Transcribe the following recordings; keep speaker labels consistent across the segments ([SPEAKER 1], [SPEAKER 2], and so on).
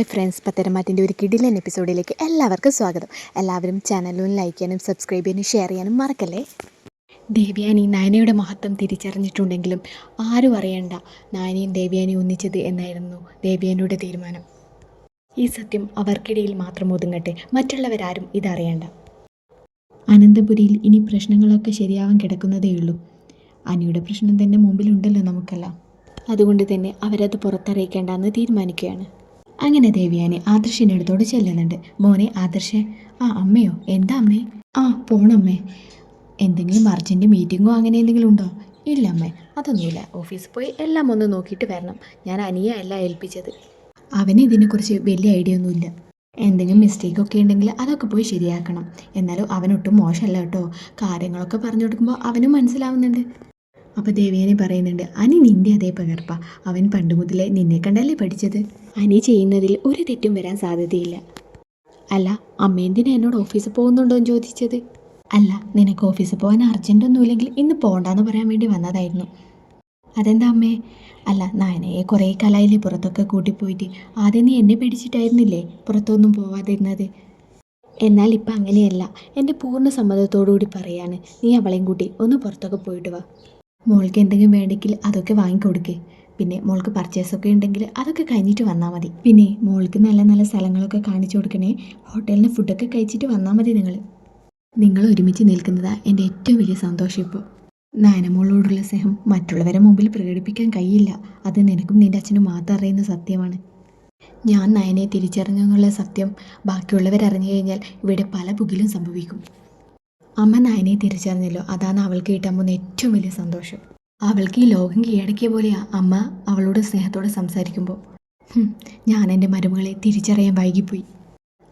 [SPEAKER 1] Hi friends പത്തരമാറ്റിന്റെ ഒരു കിടിലൻ എപ്പിസോഡിലേക്ക് എല്ലാവർക്കും സ്വാഗതം. എല്ലാവരും ചാനലും ലൈക്ക് ചെയ്യാനും സബ്സ്ക്രൈബ് ചെയ്യാനും ഷെയർ ചെയ്യാനും മറക്കല്ലേ? ദേവ്യാനി നയനയുടെ മഹത്വം തിരിച്ചറിഞ്ഞിട്ടുണ്ടെങ്കിലും ആരും അറിയണ്ട നയനയും ദേവ്യാനിയും ഒന്നിച്ചത് എന്നായിരുന്നു ദേവ്യാനിയുടെ തീരുമാനം. ഈ സത്യം അവർക്കിടയിൽ മാത്രം ഒതുങ്ങട്ടെ മറ്റുള്ളവരാരും ഇതറിയണ്ട. അനന്തപുരിയിൽ ഇനി പ്രശ്നങ്ങളൊക്കെ ശരിയാവാൻ കിടക്കുന്നതേയുള്ളൂ അനിയുടെ പ്രശ്നം തന്നെ മുമ്പിലുണ്ടല്ലോ നമുക്കെല്ലാം. അതുകൊണ്ട് തന്നെ അവരത് പുറത്തറിയിക്കേണ്ടെന്ന് തീരുമാനിക്കുകയാണ്. അങ്ങനെ ദേവിയാനെ ആദർശിന്റെ അടുത്തോട് ചെല്ലുന്നുണ്ട്. മോനെ ആദർശേ ആ അമ്മയോ? എന്താ അമ്മേ? ആ പോണമ്മേ. എന്തെങ്കിലും അർജന്റ് മീറ്റിങ്ങോ അങ്ങനെ എന്തെങ്കിലും ഉണ്ടോ? ഇല്ല അമ്മേ അതൊന്നുമില്ല. ഓഫീസിൽ പോയി എല്ലാം ഒന്ന് നോക്കിയിട്ട് വരണം. ഞാൻ അനിയ അല്ല ഏൽപ്പിച്ചത്. അവന് ഇതിനെക്കുറിച്ച് വലിയ ഐഡിയ ഒന്നുമില്ല. എന്തെങ്കിലും മിസ്റ്റേക്ക് ഒക്കെ ഉണ്ടെങ്കിൽ അതൊക്കെ പോയി ശരിയാക്കണം. എന്നാലും അവനൊട്ടും മോശമല്ല കേട്ടോ. കാര്യങ്ങളൊക്കെ പറഞ്ഞു കൊടുക്കുമ്പോൾ അവനും മനസ്സിലാവുന്നുണ്ട്. അപ്പോൾ ദേവയാനി പറയുന്നുണ്ട് അനി നിന്റെ അതേ പകർപ്പ. അവൻ പണ്ട് മുതലേ നിന്നെ കണ്ടല്ലേ പഠിച്ചത്? അനി ചെയ്യുന്നതിൽ ഒരു തെറ്റും വരാൻ സാധ്യതയില്ല. അല്ല അമ്മ എന്തിനാ എന്നോട് ഓഫീസിൽ പോകുന്നുണ്ടോ എന്ന് ചോദിച്ചത്? അല്ല നിനക്ക് ഓഫീസിൽ പോകാൻ അർജന്റ് ഒന്നുമില്ലെങ്കിൽ ഇന്ന് പോകണ്ടെന്ന് പറയാൻ വേണ്ടി വന്നതായിരുന്നു. അതെന്താ അമ്മേ? അല്ല നായനയെ കുറേ കാലായില്ലേ പുറത്തൊക്കെ കൂട്ടിപ്പോയിട്ട് ആദ്യം നീ എന്നെ പേടിച്ചിട്ടായിരുന്നില്ലേ പുറത്തൊന്നും പോവാതിരുന്നത്? എന്നാൽ ഇപ്പം അങ്ങനെയല്ല. എന്റെ പൂർണ സമ്മതത്തോടുകൂടി പറയാണ്. നീ അവളെയും കൂട്ടി ഒന്ന് പുറത്തൊക്കെ പോയിട്ട് വാ. മോൾക്ക് എന്തെങ്കിലും വേണ്ടെങ്കിൽ അതൊക്കെ വാങ്ങിക്കൊടുക്കേ. പിന്നെ മോൾക്ക് പർച്ചേസ് ഒക്കെ ഉണ്ടെങ്കിൽ അതൊക്കെ കഴിഞ്ഞിട്ട് വന്നാൽ മതി. പിന്നെ മോൾക്ക് നല്ല നല്ല സ്ഥലങ്ങളൊക്കെ കാണിച്ചു കൊടുക്കണേ. ഹോട്ടലിന് ഫുഡൊക്കെ കഴിച്ചിട്ട് വന്നാൽ മതി നിങ്ങൾ നിങ്ങൾ ഒരുമിച്ച് നിൽക്കുന്നതാണ് എന്റെ ഏറ്റവും വലിയ സന്തോഷം ഇപ്പോൾ. നാനമോളോടുള്ള സ്നേഹം മറ്റുള്ളവരെ മുമ്പിൽ പ്രകടിപ്പിക്കാൻ കഴിയില്ല. അത് നിനക്കും നിന്റെ അച്ഛനും മാത്രം അറിയുന്ന സത്യമാണ്. ഞാൻ നയനെ തിരിച്ചറിഞ്ഞെന്നുള്ള സത്യം ബാക്കിയുള്ളവരറിഞ്ഞു കഴിഞ്ഞാൽ ഇവിടെ പല പുകിലും സംഭവിക്കും. അമ്മ നയനെ തിരിച്ചറിഞ്ഞല്ലോ. അതാണ് അവൾക്ക് കിട്ടാൻ ഏറ്റവും വലിയ സന്തോഷം. അവൾക്ക് ഈ ലോകം കീഴടക്കിയ പോലെയാ അമ്മ അവളോട് സ്നേഹത്തോടെ സംസാരിക്കുമ്പോൾ ഞാൻ എന്റെ മരുമകളെ തിരിച്ചറിയാൻ വൈകിപ്പോയി.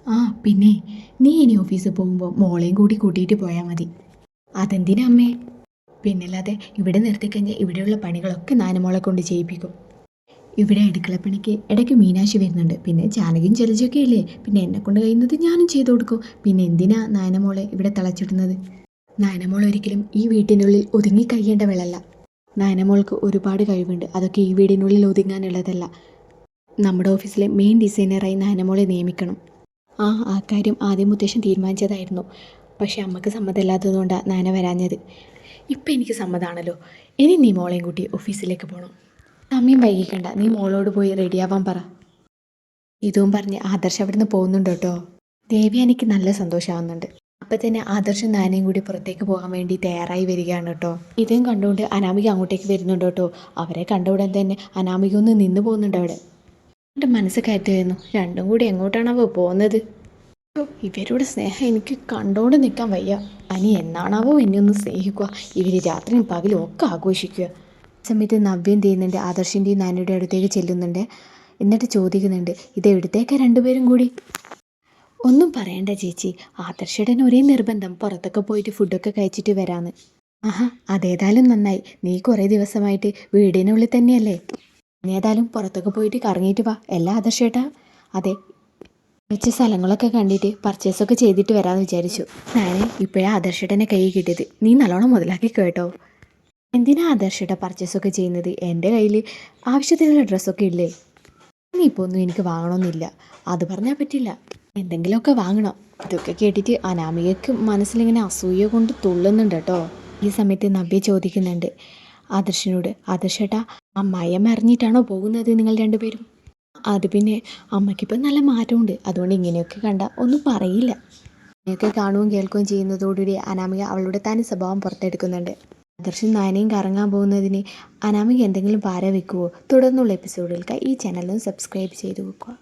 [SPEAKER 1] ആ പിന്നെ നീ ഇനി ഓഫീസിൽ പോകുമ്പോൾ മോളെയും കൂടി കൂട്ടിയിട്ട് പോയാൽ മതി. അതെന്തിനാ അമ്മേ? പിന്നല്ലാതെ ഇവിടെ നിർത്തിക്കഴിഞ്ഞാൽ ഇവിടെയുള്ള പണികളൊക്കെ നാനമോളെ കൊണ്ട് ചെയ്യിപ്പിക്കും. ഇവിടെ അടുക്കളപ്പണിക്ക് ഇടയ്ക്ക് മീനാശി വരുന്നുണ്ട്. പിന്നെ ജാനകിയും ജലജയൊക്കെ ഇല്ലേ? പിന്നെ എന്നെ കൊണ്ട് കഴിയുന്നത് ഞാനും ചെയ്തു കൊടുക്കും. പിന്നെ എന്തിനാ നായനമോളെ ഇവിടെ തളച്ചിടുന്നത്? നായനമോൾ ഒരിക്കലും ഈ വീട്ടിനുള്ളിൽ ഒതുങ്ങി കഴിയേണ്ടവളല്ല നായനമോൾക്ക് ഒരുപാട് കഴിവുണ്ട്. അതൊക്കെ ഈ വീടിനുള്ളിൽ ഒതുങ്ങാനുള്ളതല്ല. നമ്മുടെ ഓഫീസിലെ മെയിൻ ഡിസൈനറായി നായനമോളെ നിയമിക്കണം. ആ ആ കാര്യം ആദ്യം മുത്തശ്ശൻ തീരുമാനിച്ചതായിരുന്നു. പക്ഷേ അമ്മയ്ക്ക് സമ്മതമില്ലാത്തതുകൊണ്ടാണ് നയന വരാഞ്ഞത്. ഇപ്പം എനിക്ക് സമ്മതമാണല്ലോ ഇനി നീ മോളെയും കൂട്ടി ഓഫീസിലേക്ക് പോകണം സമയം വൈകിക്കണ്ട. നീ മോളോട് പോയി റെഡിയാവാൻ പറ. ഇതും പറഞ്ഞ് ആദർശ് അവിടുന്ന് പോകുന്നുണ്ട് കേട്ടോ. ദേവി എനിക്ക് നല്ല സന്തോഷമാവുന്നുണ്ട്. അപ്പം തന്നെ ആദർശം നാനയും കൂടി പുറത്തേക്ക് പോകാൻ വേണ്ടി തയ്യാറായി വരികയാണ് കേട്ടോ. ഇതും കണ്ടുകൊണ്ട് അനാമിക അങ്ങോട്ടേക്ക് വരുന്നുണ്ട് കേട്ടോ. അവരെ കണ്ട ഉടൻ തന്നെ അനാമിക ഒന്ന് നിന്ന് പോകുന്നുണ്ട് അവിടെ. എന്റെ മനസ്സ് കയറ്റുമായിരുന്നു രണ്ടും കൂടി എങ്ങോട്ടാണാവോ പോകുന്നത്? ഇവരുടെ സ്നേഹം എനിക്ക് കണ്ടോണ്ട് നിൽക്കാൻ വയ്യ. അനി എന്നാണാവോ എന്നെ ഒന്ന് സ്നേഹിക്കുക? ഇവർ രാത്രിയും പകലും ഒക്കെ ആഘോഷിക്കുക. സമയത്ത് നവ്യം ചെയ്യുന്നുണ്ട് ആദർശിന്റെയും നാനിയുടെ അടുത്തേക്ക് ചെല്ലുന്നുണ്ട്. എന്നിട്ട് ചോദിക്കുന്നുണ്ട് ഇത് എവിടത്തേക്കാ രണ്ടുപേരും കൂടി? ഒന്നും പറയണ്ട ചേച്ചി. ആദർശയുടെ ഒരേ നിർബന്ധം. പുറത്തൊക്കെ പോയിട്ട് ഫുഡൊക്കെ കഴിച്ചിട്ട് വരാന്ന്. ആഹാ അതേതായാലും നന്നായി. നീ കുറേ ദിവസമായിട്ട് വീടിനുള്ളിൽ തന്നെയല്ലേ? ഏതായാലും പുറത്തൊക്കെ പോയിട്ട് കറങ്ങിയിട്ട് വാ. എല്ലാ ആദർശേട്ടാ. അതെ. വെച്ച സ്ഥലങ്ങളൊക്കെ കണ്ടിട്ട് പർച്ചേസൊക്കെ ചെയ്തിട്ട് വരാമെന്ന് വിചാരിച്ചു. ഞാൻ ഇപ്പോഴാണ് ആദർശേട്ടനെ കൈ കിട്ടിയത്. നീ നല്ലോണം മുതലാക്കി കേട്ടോ. എന്തിനാ ആദർശേട്ട പർച്ചേസൊക്കെ ചെയ്യുന്നത്? എന്റെ കയ്യിൽ ആവശ്യത്തിനുള്ള ഡ്രസ്സൊക്കെ ഇല്ലേ? നീ ഇപ്പോൾ ഒന്നും എനിക്ക് വാങ്ങണമെന്നില്ല അത് പറഞ്ഞാൽ പറ്റില്ല. എന്തെങ്കിലുമൊക്കെ വാങ്ങണം. ഇതൊക്കെ കേട്ടിട്ട് അനാമികയ്ക്ക് മനസ്സിലിങ്ങനെ അസൂയ കൊണ്ട് തുള്ളുന്നുണ്ട് കേട്ടോ. ഈ സമയത്ത് നവ്യ ചോദിക്കുന്നുണ്ട്. ആദർശനോട് ആദർശേട്ടാ അമ്മായിയമ്മ അറിഞ്ഞിട്ടാണോ പോകുന്നത് നിങ്ങൾ രണ്ടുപേരും? അത് പിന്നെ അമ്മയ്ക്കിപ്പോൾ നല്ല മാറ്റമുണ്ട്. അതുകൊണ്ട് ഇങ്ങനെയൊക്കെ കണ്ട ഒന്നും പറയില്ല. ഇങ്ങനെയൊക്കെ കാണുകയും കേൾക്കുകയും ചെയ്യുന്നതോടുകൂടി അനാമിക അവളുടെ തന്നെ സ്വഭാവം പുറത്തെടുക്കുന്നുണ്ട്. ആദർശം നായനയും കറങ്ങാൻ പോകുന്നതിന് അനാമിക എന്തെങ്കിലും പാര വെക്കുവോ? തുടർന്നുള്ള എപ്പിസോഡുകൾക്കായി ഈ ചാനലും സബ്സ്ക്രൈബ് ചെയ്തു വെക്കുക.